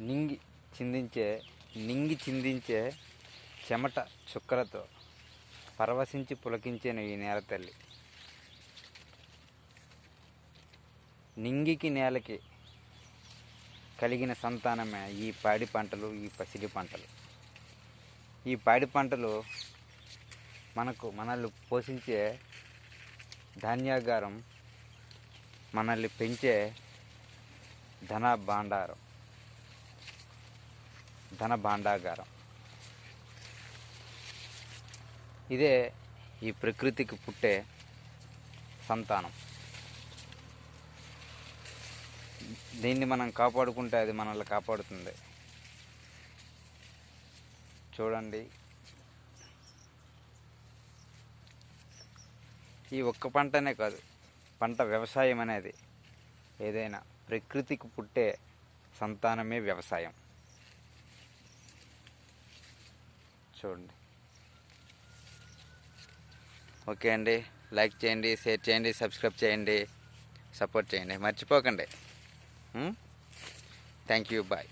నింగి చిందించే నింగి చిందించే చెమట చుక్కలతో పరవశించి పులకించిన ఈ నేల తల్లి. నింగికి నేలకి కలిగిన సంతానమే ఈ పాడి పంటలు ఈ పసిడి పంటలు. ఈ పాడి పంటలు మనకు మనల్ని పోషించే ధాన్యాగారం మనల్ని పెంచే ధన భాండారం. ధన భాండాగారం. ఇదే ఈ ప్రకృతికి పుట్టే సంతానం. దీన్ని మనం కాపాడుకుంటే అది మనల్ని కాపాడుతుంది. చూడండి. ఈ ఒక్క పంటనే కాదు పంట వ్యవసాయం అనేది. ఏదైనా ప్రకృతికి పుట్టే సంతానమే వ్యవసాయం. చూడండి. ఓకే అండి. లైక్ చేయండి షేర్ చేయండి సబ్స్క్రైబ్ చేయండి సపోర్ట్ చేయండి. మర్చిపోకండి. Thank you bye.